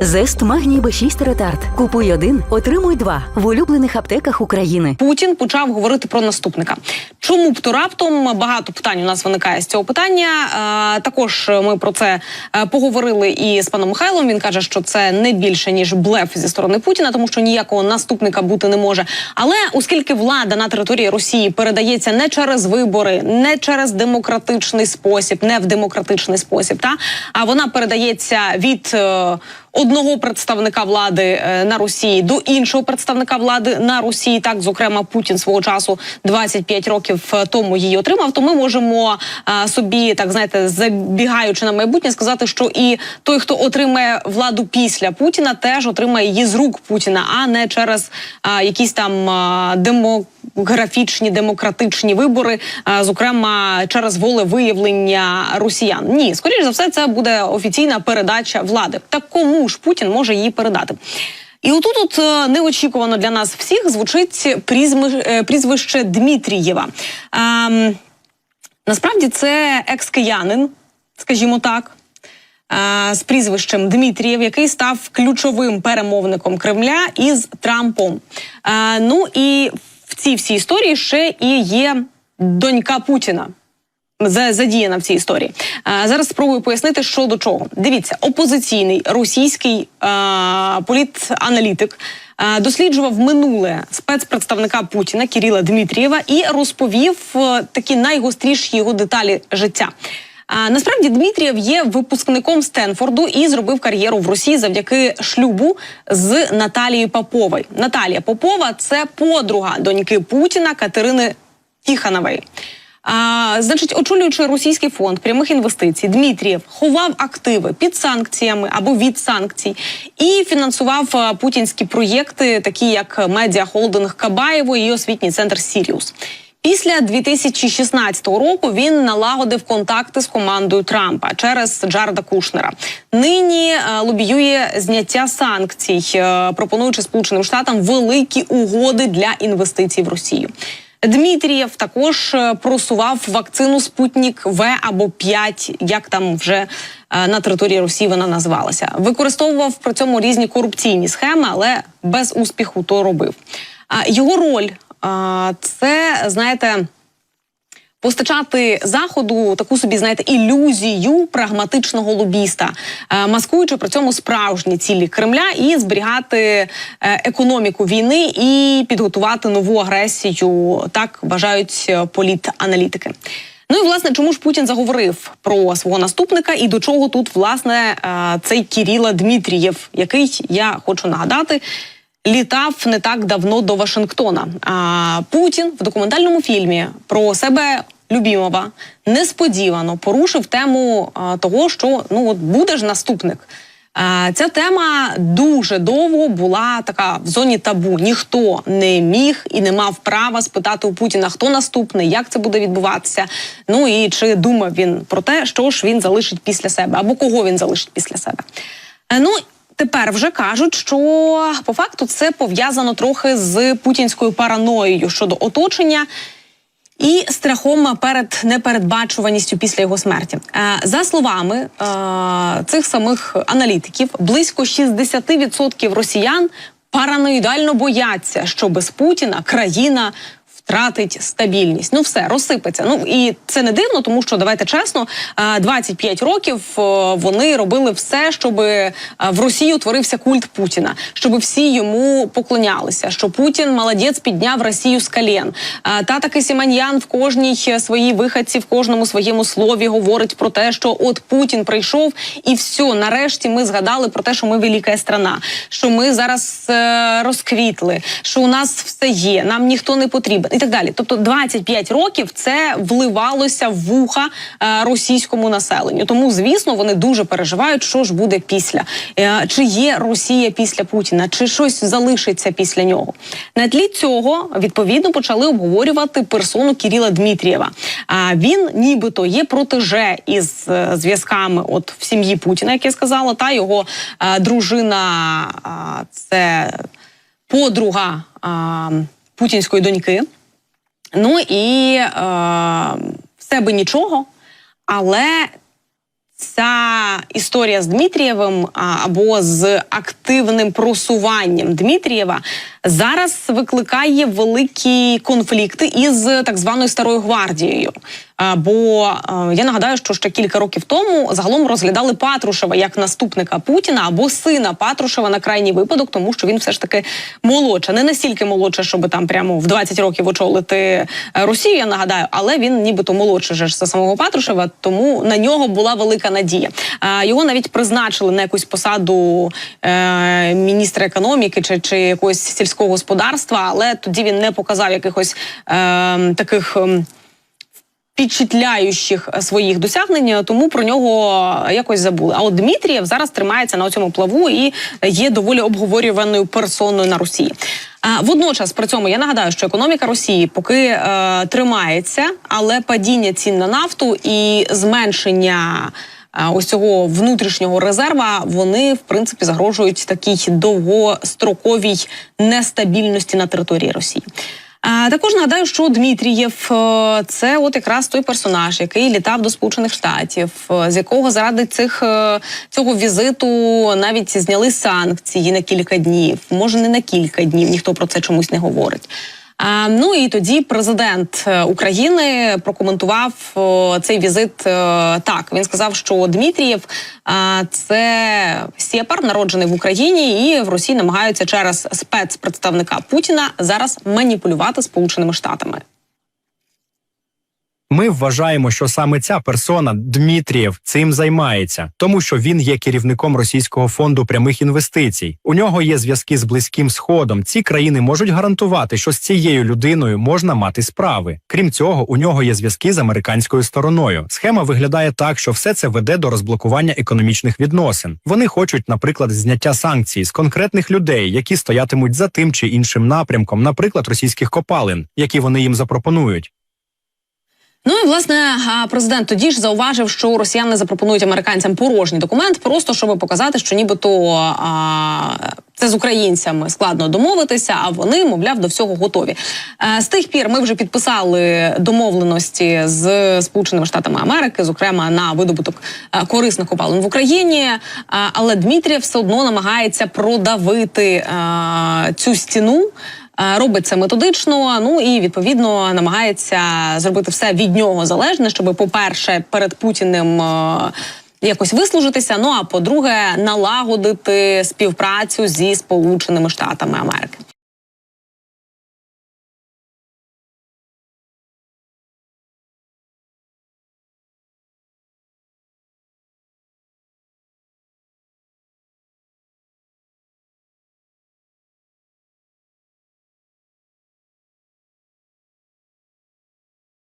Зест магній Б6 ретард. Купуй один, отримуй два в улюблених аптеках України. Путін почав говорити про наступника. Чому б то раптом багато питань у нас виникає з цього питання? Е, також ми про це е, поговорили і з паном Михайлом. Він каже, що це не більше ніж блеф зі сторони Путіна, тому що ніякого наступника бути не може. Але оскільки влада на території Росії передається не через вибори, не через демократичний спосіб, не в демократичний спосіб, та а вона передається від. Одного представника влади е, на Росії до іншого представника влади на Росії, так зокрема Путін свого часу 25 років е, тому її отримав. То ми можемо е, собі так знаєте, забігаючи на майбутнє, сказати, що і той, хто отримає владу після Путіна, теж отримає її з рук Путіна, а не через якісь там е, демографічні демократичні вибори, зокрема через волевиявлення росіян. Ні, скоріш за все, це буде офіційна передача влади. Так кому ж Путін може її передати? І отут от е, неочікувано для нас всіх звучить е, прізвище Дмитрієва. Ем, насправді це екс-киянин, скажімо так. е, З прізвищем Дмитрієв, який став ключовим перемовником Кремля із Трампом. Ну і в цій всій історії ще і є донька Путіна за- задіяна в цій історії. А, зараз спробую пояснити, що до чого. Дивіться, опозиційний російський а, політаналітик а, досліджував минуле спецпредставника Путіна Кіріла Дмитрієва і розповів е, такі найгостріші його деталі життя. А насправді Дмитрієв є випускником Стенфорду і зробив кар'єру в Росії завдяки шлюбу з Наталією Поповою. Наталія Попова це подруга доньки Путіна Катерини Тіханової. А, значить, очолюючи російський фонд прямих інвестицій, Дмитрієв ховав активи під санкціями або від санкцій і фінансував путінські проєкти, такі як медіахолдинг Кабаєво і освітній центр Сіріус. Після 2016 року він налагодив контакти з командою Трампа через Джареда Кушнера. Нині е, лобіює зняття санкцій, е, пропонуючи Сполученим Штатам великі угоди для інвестицій в Росію. Дмитрієв також е, просував вакцину Спутнік В або 5, як там вже на території Росії вона називалася. Використовував при цьому різні корупційні схеми, але без успіху то робив. Його роль це знаєте. Постачати заходу таку собі, знаєте, ілюзію прагматичного лобіста, е, маскуючи при цьому справжні цілі Кремля і зберігати е, економіку війни і підготувати нову агресію. Так вважають е, політаналітики. Ну і власне, чому ж Путін заговорив про свого наступника і до чого тут власне цей Кіріла Дмитрієв, який я хочу нагадати. Літав не так давно до Вашингтона. А Путін в документальному фільмі про себе любімого несподівано порушив тему того, що ну от буде ж наступник. А, Ця тема дуже довго була така в зоні табу. Ніхто не міг і не мав права спитати у Путіна, хто наступний, як це буде відбуватися. Ну і чи думав він про те, що ж він залишить після себе, або кого він залишить після себе. Е, Ну Тепер вже кажуть, що по факту це пов'язано трохи з путінською параноєю щодо оточення. І страхом перед непередбачуваністю після його смерті, Е, за словами е, цих самих аналітиків, близько 60% росіян параноїдально бояться, що без Путіна країна втратить стабільність. Ну все розсипеться. Ну і це не дивно, тому що давайте чесно, е, 25 років е, вони робили все, щоб е, в Росії утворився культ Путіна, щоб всі йому поклонялися. Що Путін молодець підняв Росію з колін. Е, Тата Кисіманьян в кожній своїй вихідці, в кожному своєму слові говорить про те, що от Путін прийшов, і все, нарешті ми згадали про те, що ми велика страна, що ми зараз е, розквітли, що у нас все є, нам ніхто не потрібен так далі. Тобто 25 років це вливалося в вуха е, російському населенню. Тому, звісно, вони дуже переживають, що ж буде після, Е, чи є Росія після Путіна, чи щось залишиться після нього. На тлі цього відповідно почали обговорювати персону Кіріла Дмитрієва. А він, нібито, є протеже із е, зв'язками, от в сім'ї Путіна, як я сказала, та його дружина це подруга е, путінської доньки. Ну і е, все би нічого, але ця історія з Дмитрієвим або з активним просуванням Дмитрієва зараз викликає великі конфлікти із так званою старою гвардією. Бо я нагадаю, що ще кілька років тому загалом розглядали Патрушева як наступника Путіна або сина Патрушева на крайній випадок, тому що він все ж таки молодше, не настільки молодше, щоб там прямо в 20 років очолити е, Росію. Я нагадаю, але він нібито молодше ж за самого Патрушева, тому на нього була велика надія. Його навіть призначили на якусь посаду е, міністра економіки чи, чи якогось сільського господарства, але тоді він не показав якихось е, таких. ем, е, своїх досягнень, тому про нього якось забули. А от Дмитрієв зараз тримається на цьому плаву і є доволі обговорюваною персоною на Росії. Водночас при цьому я нагадаю, що економіка Росії поки е, тримається, але падіння цін на нафту і зменшення. Ось цього внутрішнього резерва вони в принципі загрожують такій довгостроковій нестабільності на території Росії. А, також нагадаю, що Дмитрієв е, це от якраз той персонаж, який літав до Сполучених Штатів, е, з якого заради цих е, цього візиту навіть зняли санкції на кілька днів, може не на кілька днів. Ніхто про це чомусь не говорить. Ну і тоді президент е, України прокоментував цей візит е, так. Він сказав, що Дмитрієв це сєпар, народжений в Україні, і в Росії намагаються через спецпредставника Путіна зараз маніпулювати Сполученими Штатами. Ми вважаємо, що саме ця персона Дмитрієв цим займається, тому що він є керівником російського фонду прямих інвестицій. У нього є зв'язки з близьким сходом. Ці країни можуть гарантувати, що з цією людиною можна мати справи. Крім цього, у нього є зв'язки з американською стороною. Схема виглядає так, що все це веде до розблокування економічних відносин. Вони хочуть, наприклад, зняття санкцій з конкретних людей, які стоятимуть за тим чи іншим напрямком, наприклад, російських копалин, які вони їм запропонують. Ну і власне президент тоді ж зауважив, що росіяни запропонують американцям порожній документ, просто щоб показати, що нібито а, це з українцями складно домовитися, а вони, мовляв, до всього готові. Е, з тих пір ми вже підписали домовленості з Сполученими Штатами Америки, зокрема на видобуток е, корисних копалин в Україні. Е, але Дмитрів все одно намагається продавити е, цю стіну. Е, Робить це методично, ну і відповідно намагається зробити все від нього залежне, щоб, по-перше, перед Путіним е, якось вислужитися. Ну а по-друге, налагодити співпрацю зі Сполученими Штатами Америки.